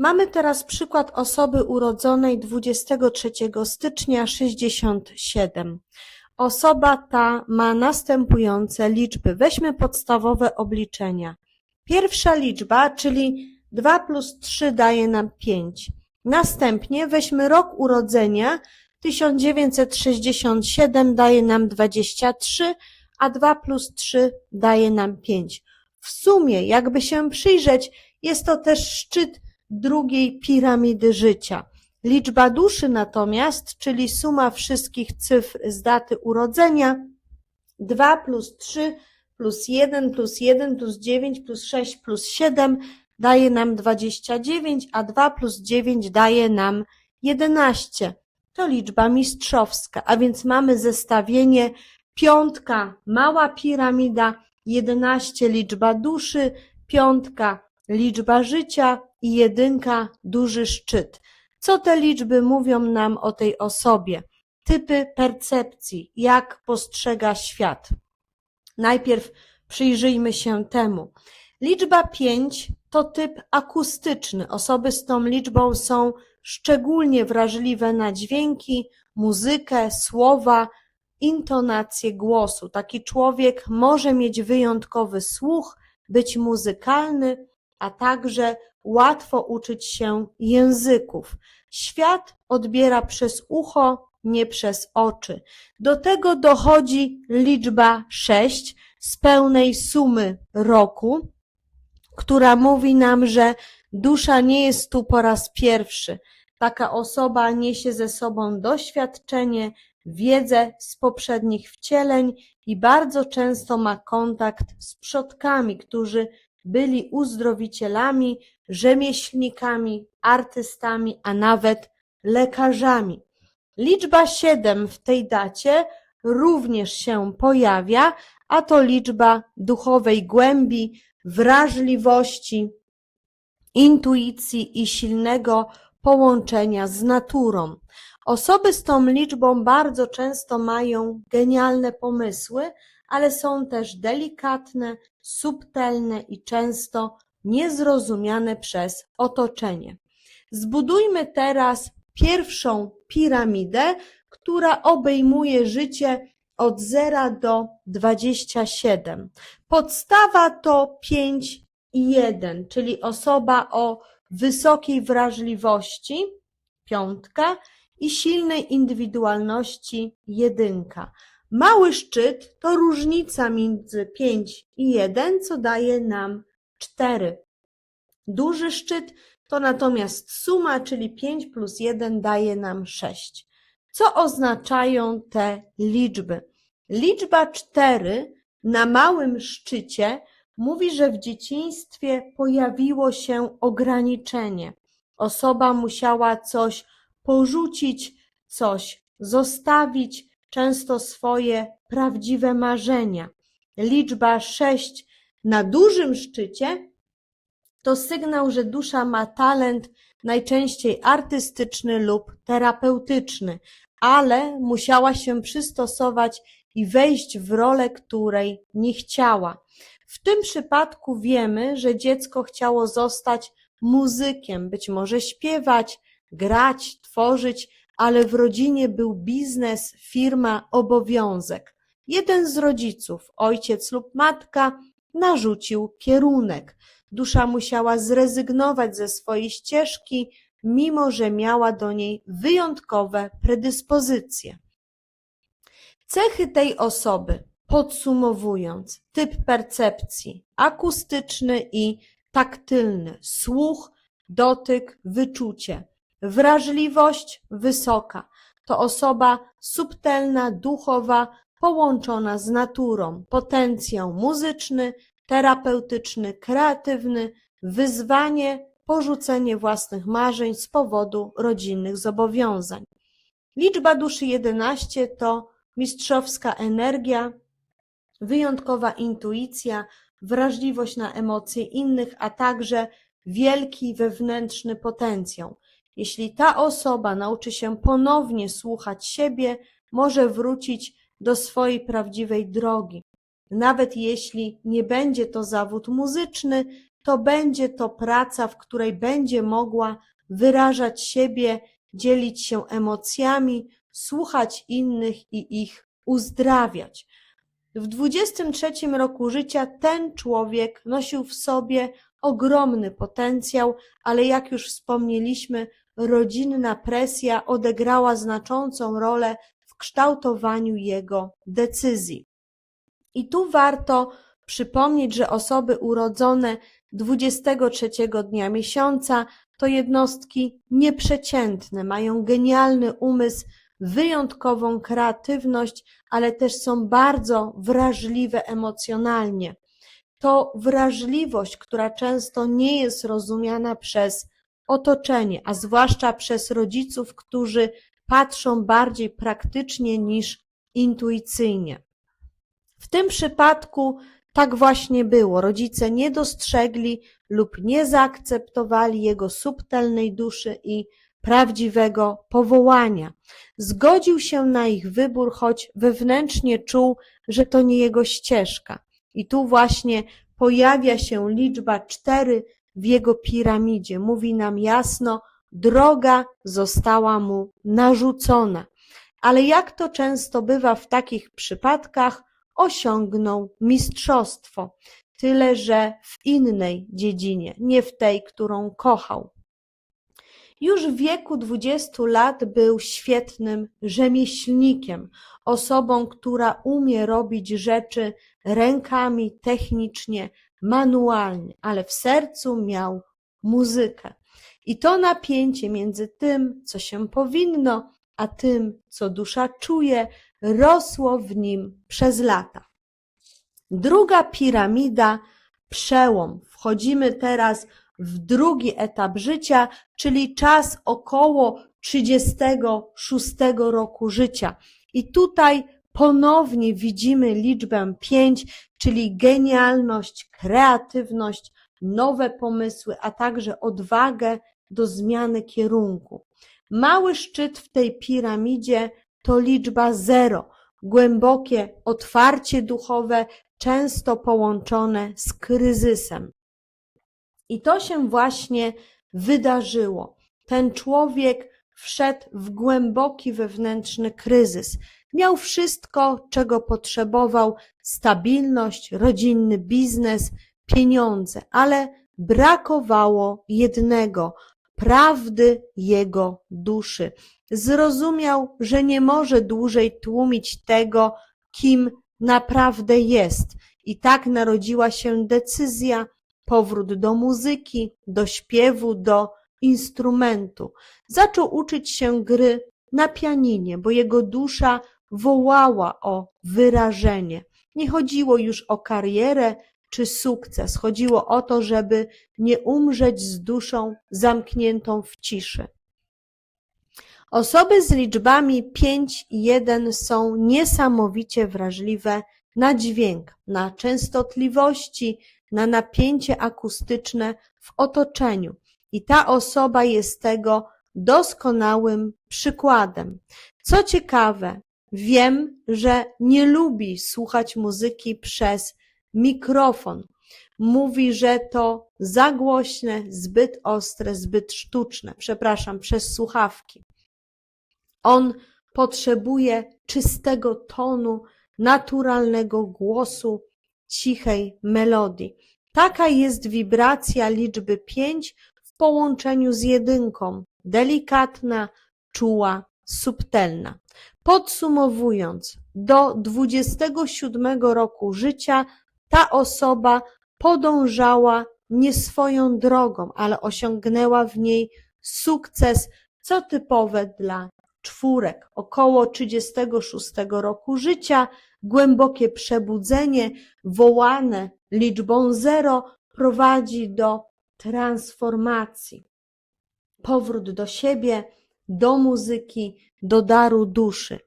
Mamy teraz przykład osoby urodzonej 23 stycznia 67. Osoba ta ma następujące liczby. Weźmy podstawowe obliczenia. Pierwsza liczba, czyli 2 plus 3 daje nam 5. Następnie weźmy rok urodzenia 1967 daje nam 23, a 2 plus 3 daje nam 5. W sumie, jakby się przyjrzeć, jest to też szczyt drugiej piramidy życia. Liczba duszy natomiast, czyli suma wszystkich cyfr z daty urodzenia, 2 plus 3 plus 1 plus 1 plus 9 plus 6 plus 7 daje nam 29, a 2 plus 9 daje nam 11. To liczba mistrzowska, a więc mamy zestawienie piątka mała piramida, 11 liczba duszy, piątka liczba życia i jedynka duży szczyt. Co te liczby mówią nam o tej osobie? Typy percepcji, jak postrzega świat. Najpierw przyjrzyjmy się temu. Liczba 5 to typ akustyczny. Osoby z tą liczbą są szczególnie wrażliwe na dźwięki, muzykę, słowa, intonację głosu. Taki człowiek może mieć wyjątkowy słuch, być muzykalny, a także łatwo uczyć się języków. Świat odbiera przez ucho, nie przez oczy. Do tego dochodzi liczba 6 z pełnej sumy roku, która mówi nam, że dusza nie jest tu po raz pierwszy. Taka osoba niesie ze sobą doświadczenie, wiedzę z poprzednich wcieleń i bardzo często ma kontakt z przodkami, którzy byli uzdrowicielami, rzemieślnikami, artystami, a nawet lekarzami. Liczba 7 w tej dacie również się pojawia, a to liczba duchowej głębi, wrażliwości, intuicji i silnego połączenia z naturą. Osoby z tą liczbą bardzo często mają genialne pomysły, ale są też delikatne, subtelne i często niezrozumiane przez otoczenie. Zbudujmy teraz pierwszą piramidę, która obejmuje życie od 0 do 27. Podstawa to 5 i 1, czyli osoba o wysokiej wrażliwości, piątka, i silnej indywidualności, jedynka. Mały szczyt to różnica między 5 i 1, co daje nam 4. Duży szczyt to natomiast suma, czyli 5 plus 1 daje nam 6. Co oznaczają te liczby? Liczba 4 na małym szczycie mówi, że w dzieciństwie pojawiło się ograniczenie. Osoba musiała coś porzucić, coś zostawić, często swoje prawdziwe marzenia. Liczba 6 na dużym szczycie to sygnał, że dusza ma talent najczęściej artystyczny lub terapeutyczny, ale musiała się przystosować i wejść w rolę, której nie chciała. W tym przypadku wiemy, że dziecko chciało zostać muzykiem, być może śpiewać, grać, tworzyć, ale w rodzinie był biznes, firma, obowiązek. Jeden z rodziców, ojciec lub matka, narzucił kierunek. Dusza musiała zrezygnować ze swojej ścieżki, mimo że miała do niej wyjątkowe predyspozycje. Cechy tej osoby, podsumowując, typ percepcji akustyczny i taktylny, słuch, dotyk, wyczucie, wrażliwość wysoka. To osoba subtelna, duchowa, połączona z naturą, potencjał muzyczny, terapeutyczny, kreatywny, wyzwanie, porzucenie własnych marzeń z powodu rodzinnych zobowiązań. Liczba duszy 11 to mistrzowska energia, wyjątkowa intuicja, wrażliwość na emocje innych, a także wielki wewnętrzny potencjał. Jeśli ta osoba nauczy się ponownie słuchać siebie, może wrócić do swojej prawdziwej drogi. Nawet jeśli nie będzie to zawód muzyczny, to będzie to praca, w której będzie mogła wyrażać siebie, dzielić się emocjami, słuchać innych i ich uzdrawiać. W 23 roku życia ten człowiek nosił w sobie ogromny potencjał, ale jak już wspomnieliśmy, rodzinna presja odegrała znaczącą rolę w kształtowaniu jego decyzji. I tu warto przypomnieć, że osoby urodzone 23 dnia miesiąca to jednostki nieprzeciętne, mają genialny umysł, wyjątkową kreatywność, ale też są bardzo wrażliwe emocjonalnie. To wrażliwość, która często nie jest rozumiana przez otoczenie, a zwłaszcza przez rodziców, którzy patrzą bardziej praktycznie niż intuicyjnie. W tym przypadku tak właśnie było. Rodzice nie dostrzegli lub nie zaakceptowali jego subtelnej duszy i prawdziwego powołania. Zgodził się na ich wybór, choć wewnętrznie czuł, że to nie jego ścieżka. I tu właśnie pojawia się liczba cztery w jego piramidzie. Mówi nam jasno, droga została mu narzucona. Ale jak to często bywa w takich przypadkach, osiągnął mistrzostwo, tyle że w innej dziedzinie, nie w tej, którą kochał. Już w wieku 20 lat był świetnym rzemieślnikiem, osobą, która umie robić rzeczy rękami, technicznie, manualnie, ale w sercu miał muzykę. I to napięcie między tym, co się powinno, a tym, co dusza czuje, rosło w nim przez lata. Druga piramida, przełom. Wchodzimy teraz w drugi etap życia, czyli czas około 36 roku życia. I tutaj ponownie widzimy liczbę 5, czyli genialność, kreatywność, nowe pomysły, a także odwagę do zmiany kierunku. Mały szczyt w tej piramidzie to liczba zero, głębokie otwarcie duchowe, często połączone z kryzysem. I to się właśnie wydarzyło. Ten człowiek wszedł w głęboki wewnętrzny kryzys. Miał wszystko, czego potrzebował: stabilność, rodzinny biznes, pieniądze, ale brakowało jednego prawdy jego duszy. Zrozumiał, że nie może dłużej tłumić tego, kim naprawdę jest. I tak narodziła się decyzja, powrót do muzyki, do śpiewu, do instrumentu. Zaczął uczyć się gry na pianinie, bo jego dusza wołała o wyrażenie. Nie chodziło już o karierę czy sukces, chodziło o to, żeby nie umrzeć z duszą zamkniętą w ciszy. Osoby z liczbami 5 i 1 są niesamowicie wrażliwe na dźwięk, na częstotliwości, na napięcie akustyczne w otoczeniu. I ta osoba jest tego doskonałym przykładem. Co ciekawe, wiem, że nie lubi słuchać muzyki przez mikrofon. Mówi, że to za głośne, zbyt ostre, zbyt sztuczne. Przepraszam, przez słuchawki. On potrzebuje czystego tonu, naturalnego głosu, cichej melodii. Taka jest wibracja liczby pięć w połączeniu z jedynką. Delikatna, czuła, subtelna. Podsumowując, do 27 roku życia ta osoba podążała nie swoją drogą, ale osiągnęła w niej sukces, co typowe dla czwórek. Około 36 roku życia głębokie przebudzenie, wołane liczbą zero, prowadzi do transformacji. Powrót do siebie, do muzyki, do daru duszy.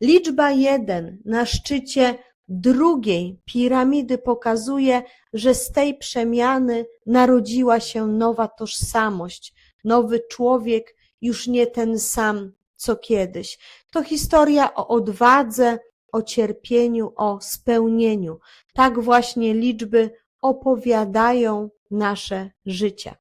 Liczba jeden na szczycie drugiej piramidy pokazuje, że z tej przemiany narodziła się nowa tożsamość, nowy człowiek, już nie ten sam co kiedyś. To historia o odwadze, o cierpieniu, o spełnieniu. Tak właśnie liczby opowiadają nasze życie.